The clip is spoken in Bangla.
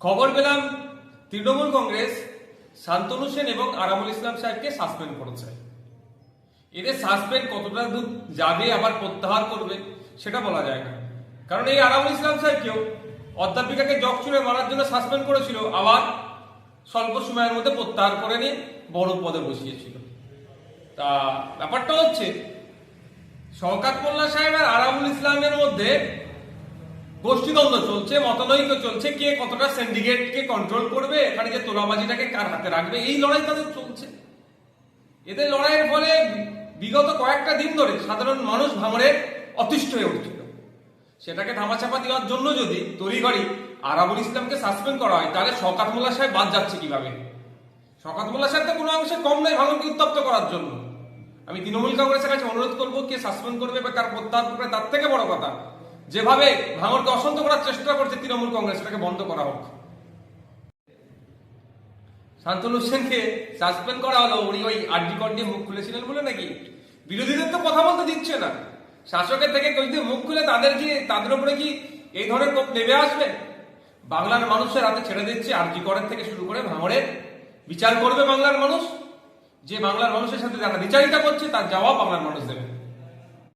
খবর পেলাম, তৃণমূল কংগ্রেস শান্তনু সেন এবং আরামুল ইসলাম সাহেবকে সাসপেন্ড করেছে। এদের সাসপেন্ড কতটা দূর যাবে, আবার প্রত্যাহার করবে, সেটা বলা যায় না। কারণ এই আরামুল ইসলাম সাহেবকেও অধ্যাপিকাকে জগ চুড়ে মারার জন্য সাসপেন্ড করেছিল, আবার স্বল্প সময়ের মধ্যে প্রত্যাহার করে নিয়ে বড় পদে বসিয়েছিল। তা ব্যাপারটা হচ্ছে, শওকাত মোল্লা সাহেব আর আরামুল ইসলামের মধ্যে গোষ্ঠীদ্বন্দ্ব চলছে মতনৈক্য চলছে, কে কতটা সিন্ডিকেটকে কন্ট্রোল করবে, এখানে যে তোলাবাজিটাকে কার হাতে রাখবে, এই লড়াই তাদের চলছে। এদের লড়াইয়ের ফলে বিগত কয়েকটা দিন ধরে সাধারণ মানুষ ভাঙড়ে অতিষ্ঠ হয়ে উঠছিল। সেটাকে ধামাচাপা দেওয়ার জন্য যদি তড়িঘড়ি আরাবুল ইসলামকে সাসপেন্ড করা হয়, তাহলে শকাত মোল্লা সাহেব বাদ যাচ্ছে কীভাবে? শকাত মোল্লা সাহেব তো কোনো অংশে কম নয়, ভাঙড়কে উত্তপ্ত করার জন্য। আমি তৃণমূল কংগ্রেসের কাছে অনুরোধ করব, কে সাসপেন্ড করবে বা কার প্রত্যাহার করবে, তার থেকে বড় কথা যেভাবে ভাঙড়কে অশান্ত করার চেষ্টা করছে তৃণমূল কংগ্রেস, সেটাকে বন্ধ করা হোক। শান্তনু সেনকে সাসপেন্ড করা হলো, উনি ওই আরডি কর নিয়ে মুখ খুলেছিলেন বলে নাকি? বিরোধীদের তো কথা বলতে দিচ্ছে না। শাসকের থেকে কেউ যদি মুখ খুলে তাদের কি তাদের উপরে কি এই ধরনের কোপ নেমে আসবে? বাংলার মানুষের হাতে ছেড়ে দিচ্ছে আরজি করের থেকে শুরু করে ভাঙড়ের বিচার করবে বাংলার মানুষ। যে বাংলার মানুষের সাথে যারা বিচারিতা করছে, তার জবাব বাংলার মানুষ দেবে।